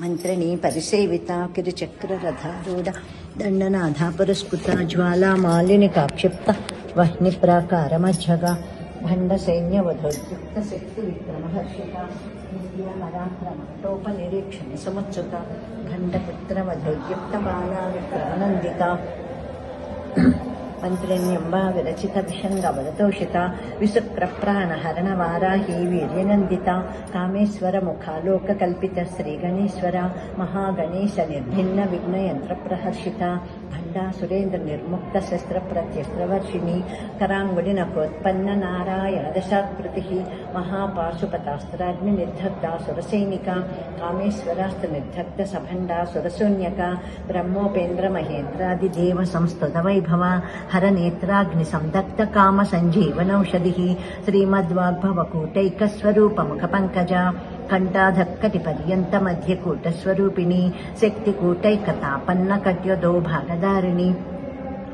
मन्त्रणी परिसेविता किरुचक्ररथारूढ दण्डनाथा पुरस्कृता ज्वालामालिनिकाक्षिप्ता वह्निप्राकारमज्जगा भण्डसैन्यवधोद्युक्तशक्तिविक्रमहर्षिता नित्यपराक्रमटोपनिरीक्षणे समुत्सुता घण्टपुत्रवधोद्युक्तबाला विक्रमनन्दिता విక్రమ హర్షిత పరాక్రమ నిరీక్షణ సముత్సుక భండపుత్ర వధోద్యుక్త బాలా విక్రమ నందిత మంత్రిణ్యంబా విరచిత విషంగవలతోషిత అండా సురేంద్ర నిర్ముక్త శస్త్ర చక్రవర్షిణి కరాంగుడి నకోత్పన్న నారాయణ దశాకృతి మహాపాశుపతాస్త్రాగ్ని నిర్ధగ్ధ సురసైనిక కామేశ్వరాస్త్ర నిర్ధగ్ధ సభండా సురశూన్యక బ్రహ్మోపేంద్ర మహేంద్రాది దేవ సంస్థుత వైభవ హర నేత్రాగ్ని సందగ్ధ కామ సంజీవనౌషధి శ్రీమద్వాగ్భవకూటైక స్వరూప ముఖ పంకజ కంఠాధక్కటి పర్యంత మధ్య కూటస్వరూపిణి శక్తి కూటైకతాపన్న కట్యదో భాగదారిణి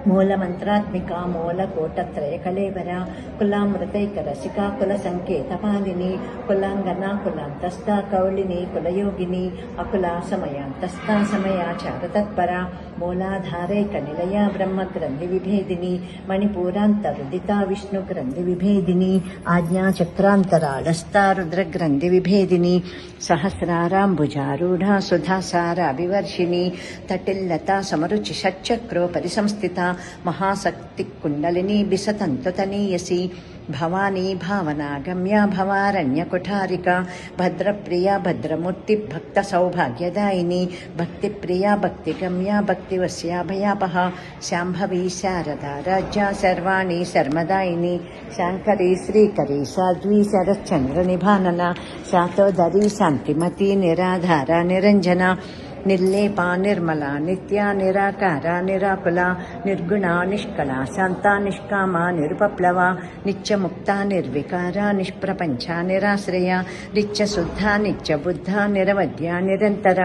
మూలమంత్రాత్మిక మూలకోటత్రయ కళేవర కులామృతైక రసికా కుల సంకేత పాలిని కులాంగన కులాంతస్థ కౌళిని కులయోగిని అకుల సమయాంతస్థ సమయాచార తత్పర మూలాధారైక నిలయా బ్రహ్మ గ్రంథి విభేదిని మణిపూరాంతరుదిత విష్ణు గ్రంథి విభేదిని ఆజ్ఞాచక్రాంతరాళస్తారుద్ర గ్రంథి విభేదిని సహస్రారాంబుజారూఢా సుధాసార అభివర్షిణి తటిల్లత సమరుచి షట్చక్రో పరిసంస్థిత మహాశక్తి కుండలిని బిసతంతుతనీయసి भवानी भावना गम्या भवारण्यकुठारिका, भद्रप्रिया भद्रमुक्तिभक्तसौभाग्यदायिनी भक्ति भक्तिगम्या भक्तिवस्याभयापः, शाम्भवी शारदा राजा सर्वाणी शर्मदायिनी शांकरी श्रीकरी साध्वी शरच्चन्द्रनिभानना सातोदरी शांतिमती निराधारा निरंजना నిర్లేప నిర్మల నిత్య నిరాకార నిరాకుల నిర్గుణ నిష్కళ శాంత నిష్కామ నిరుపప్లవ నిత్యముక్త నిర్వికార నిష్ప్రపంచ నిరాశ్రయ నిత్యశుద్ధ నిత్యబుద్ధ నిరవధ్య నిరంతర.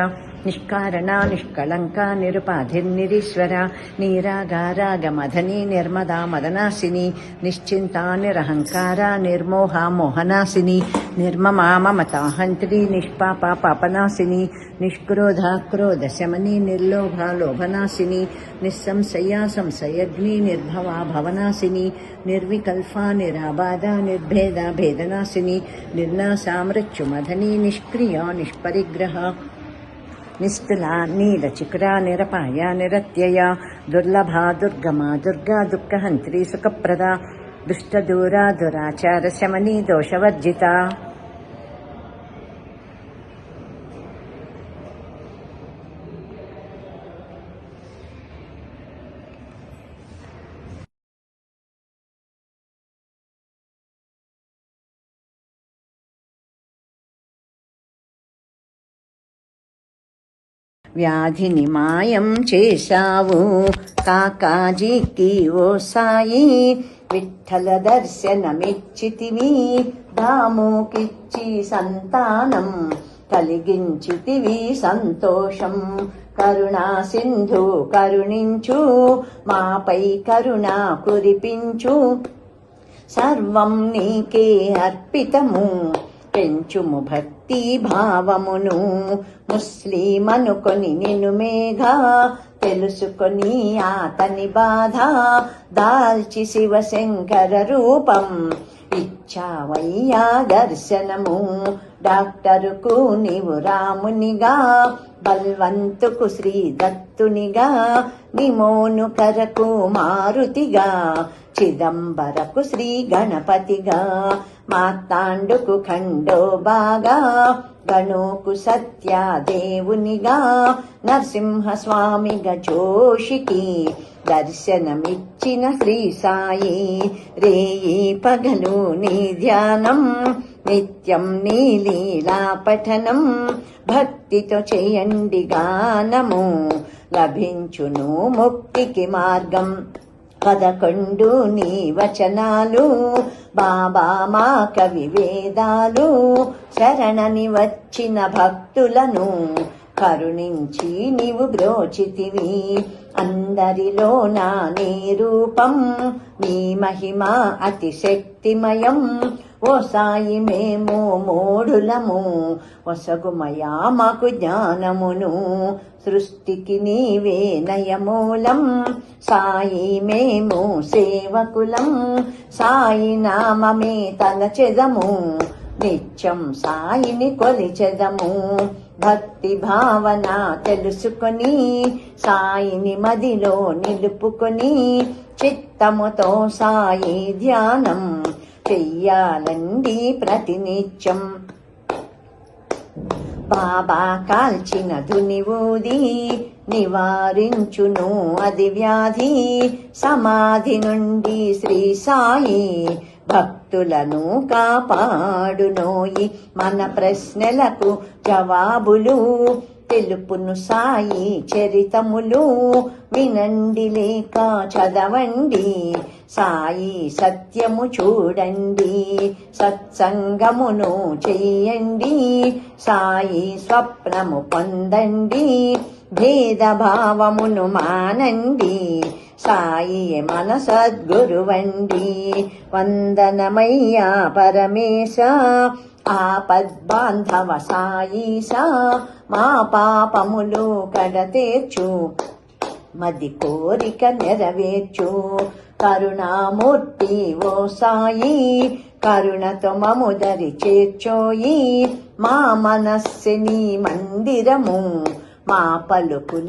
निष्कारणा, निष्कलङ्का, निरुपाधिर्निरीश्वरा नीरागारागमधनी निर्मदा मदनासिनी निश्चिन्ता, निरहङ्कारा, निर्मोहा मोहनासिनी निर्ममा, ममता ममताहन्त्री निष्पापा पापनासिनी निष्क्रोधा, क्रोधशमनी, निर्लोभा लोभनासिनी निस्संशया संशयग्नि, निर्भवा भवनासिनी निर्विकल्पा, निराबाधा, निर्भेदा भेदनासिनी निर्नासा मृत्युमधनी, निष्क्रिया, निष्परिग्रहा निस्तुला नीलचिकुरा निरपाया निरत्यया दुर्लभा दुर्गमा दुर्गा दुःखहन्त्री सुखप्रदा दुष्टदूरा दुराचारशमनी दोषवर्जिता। వ్యాధిని మాయం చేశావు. కాకాజీకి ఓ సాయి విఠల దర్శనమిచ్చితివి. దాముకిచ్చి సంతానం కలిగించితివి సంతోషం. కరుణా సింధు కరుణించు మాపై కరుణ కురిపించు. సర్వం నీకే అర్పితము. పెంచుము భక్తి భావమును ముస్లిమనుకొని నేను మేఘా తెలుసుకొని అతని బాధ దాల్చి శివశంకర రూపం ఇచ్చావయ్యా దర్శనము. డాక్టరుకు నీవు రామునిగా బల్వంతుకు శ్రీ దత్తునిగా నిమోనుకరకు మారుతిగా చిదంబరకు శ్రీ గణపతిగా మాతాండుకు ఖండో బాగా గణోకు సత్యాదేవునిగా నరసింహస్వామిగా జోషికి దర్శనమిచ్చిన శ్రీ సాయి. రేయి పగలు నీ ధ్యానం నిత్యం నీ లీలా పఠనం భక్తితో చేయండి గానము. లభించును ముక్తికి మార్గం. పదకొండు నీ వచనాలు బాబా మా కవి వేదాలు శరణని వచ్చిన భక్తులను కరుణించి నీవు బ్రోచితివి. అందరిలో నా నీ రూపం నీ మహిమ అతిశక్తిమయం. ఓ సాయి మేము మూఢులము. వసగుమయా మాకు జ్ఞానమును. సృష్టికి నీవే నయమూలం. సాయి మేము సేవకులం. సాయి నామమే తలచెదము నిత్యం సాయిని కొలిచెదము భక్తి భావన తెలుసుకొని సాయిని మదిలో నిలుపుకొని చిత్తముతో సాయి ధ్యానం. చెయ్యాలండి ప్రతినిత్యం. బాబా కాల్చిన నివూది నివారించును అది వ్యాధి. సమాధి నుండి శ్రీ సాయి భక్తులను కాపాడునోయి. మన ప్రశ్నలకు జవాబులు తెలుపును సాయి చరితములు వినండి లేక చదవండి. సాయి సత్యము చూడండి సత్సంగమును చెయ్యండి. సాయి స్వప్నము పొందండి భేదభావమును మానండి. సాయి మన సద్గురువండి వందనమయ్యా పరమేశ. ఆపద్బాంధవ సాయిషా మా పాపములు కడతేర్చు మది కోరిక నెరవేర్చు. కరుణామూర్తి ఓ సాయి కరుణతో మముదరి చేర్చోయి మా మనస్సుని మందిరము మా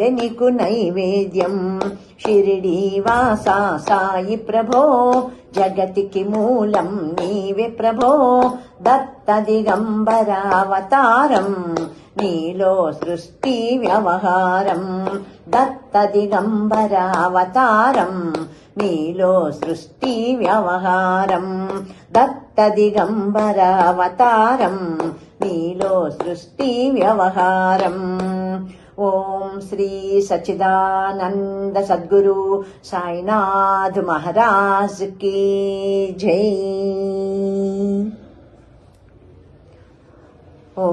నీకు నైవేద్యం. షిరిడి వాసా సాయి ప్రభో జగతికి మూలం నీవే ప్రభో. దత్త దిగంబర అవతారం నీలో సృష్టి వ్యవహారం. దత్త దిగంబర అవతారం నీలో సృష్టి వ్యవహారం. దత్త దిగంబర అవతారం నీలో సృష్టి వ్యవహారం. ॐ श्री सच्चिदानन्द सद्गुरु साईनाथ महाराज की जय। ओ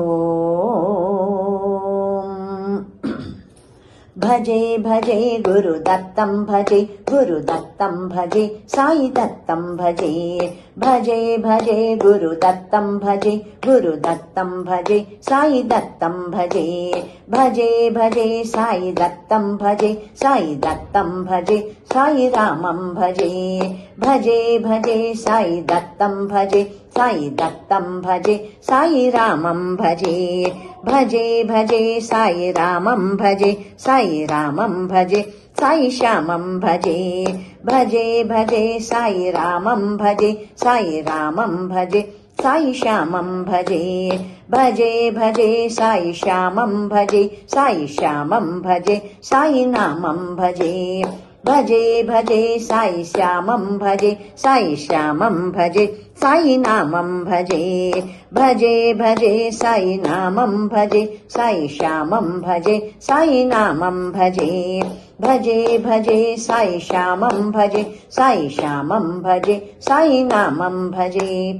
भजे भजे गुरुदत्तं भजे गुरुदत्तं भजे सायि भजे। भजे भजे गुरुदत्तं भजे गुरुदत्तं भजे सायि भजे। भजे भजे साई भजे साई भजे सायि भजे। भजे भजे साय भजे साय भजे सायि भजे। भजे भजे साई रामं भजे साई रामं भजे साई श्यामं भजे भजे भजे साई रामं भजे साई रामं भजे साई श्यामं भजे भजे भजे साई श्यामं भजे साई श्यामं भजे साई नामं भजे। भजे भजे साई श्यामं भजे साई श्यामम् भजे साई नामम् भजे। भजे भजे साई नाम भजे साई श्यामं भजे साई नामम् भजे। भजे भजे साई श्यामम् भजे साई श्यामम् भजे साई नामम् भजे।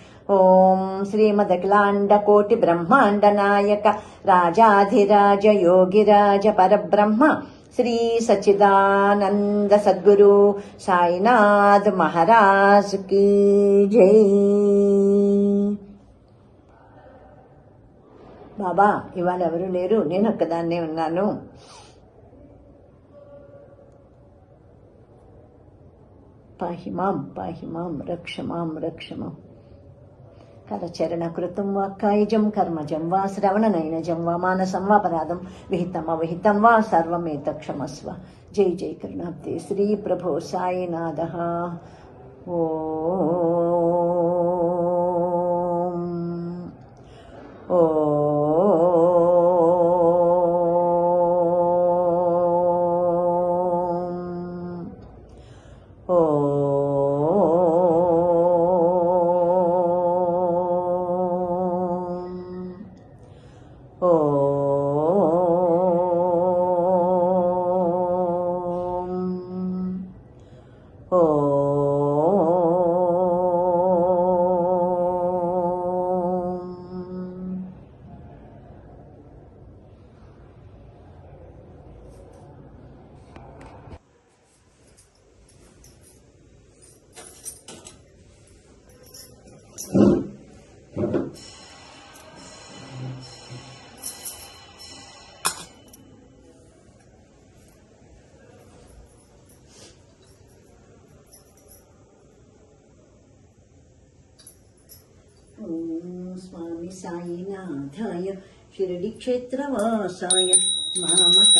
ఓం శ్రీమదఖిలాండ కోటి బ్రహ్మాండ నాయక రాజాధిరాజ యోగిరాజ పరబ్రహ్మ శ్రీ సచిదానంద సద్గురు సాయినాథ్ మహారాజ్ కీ జై. బాబా ఇవాళ ఎవరు లేరు? నేను ఒక్కదాన్నే ఉన్నాను. పాహిమాం పాహిమాం రక్షమాం రక్షమాం కలచరణ కృతం వా కాయజం కర్మజం వా శ్రవణ నైనజం వా మానసం మానసంవాపరాధం విహితం అవిహితం వా సర్వమేత క్షమస్వ జై జై కరుణాబ్దే శ్రీ ప్రభో సాయినాథ. ఓ ఓ. ఓం స్వామి సాయినాథాయ షిరిడి క్షేత్రవాసాయ మామక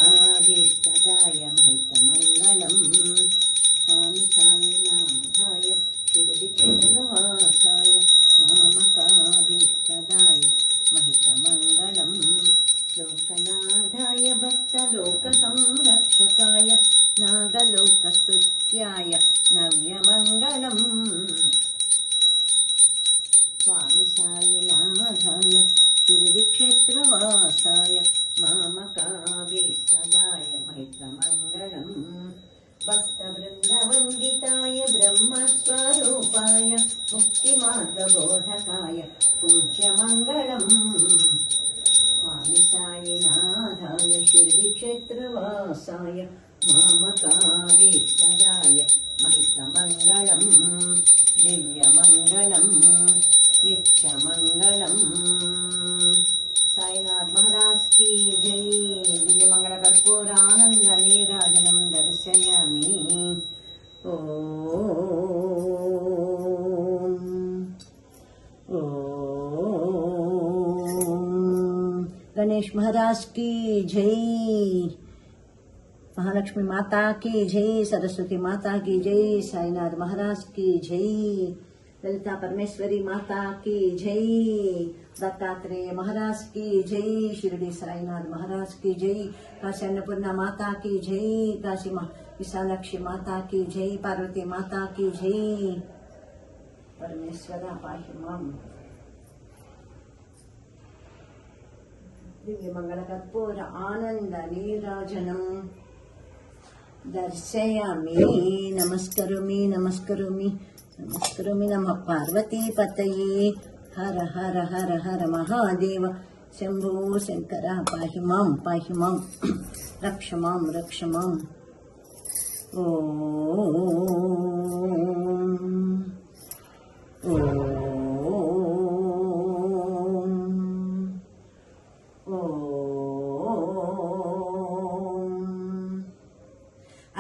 महाराज की जय। महालक्ष्मी माता की जय, सरस्वती माता की जय, साईनाथ महाराज की जय, ललिता परमेश्वरी माता की जय, दत्तात्रेय महाराज की जय, शिरडी साईनाथ महाराज की जय, काशी अन्नपूर्णा माता की जय, काशी मा माता की जय, पार्वती माता की जय। परमेश्वरा, पाहि माम् దివ్యమంగళకర్పూర ఆనంద నీరాజనం దర్శయామి నమస్కరోమి నమస్కరోమి నమస్కరోమి నమ పార్వతీ పతయే హర హర హర హర మహాదేవ. శంభో శంకర పాహి మాం పాహి మాం. రక్ష మాం రక్ష ఓ. ఓ.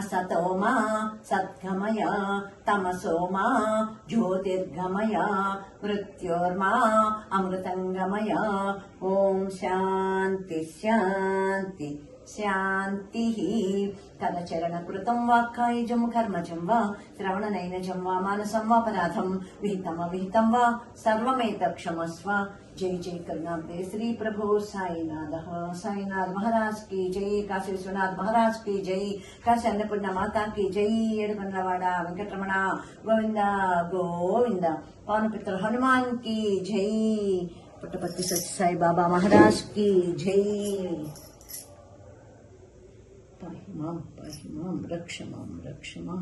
असतो मा सद्गमय तमसो मा ज्योतिर्गमय मृत्योर्मा अमृतङ्गमय ॐ शान्ति शान्ति శాంతి. కర్మచరణకృతం వా కాయజం కర్మజం వా శ్రవణనైనజం వా మానసం వా పరాధం విహితం అవిహితం వా సర్వమేత క్షమస్వ. జై జై కరుణాంతే శ్రీ ప్రభో సాయినాథ. సాయినాథ్ మహారాజ్కి జై కాశీ విశ్వనాథ్ మహారాజ్కి జై కాశీ అన్నపూర్ణ మాతా కి జై ఏడుకొండలవాడ వెంకటరమణ గోవింద గోవింద. పానుపిత్ర హనుమాన్కి జై. పుట్టపర్తి సత్యసాయి బాబా మహారాజ్కి జై. పాహి మాం పాహి మాం రక్ష మాం రక్ష మాం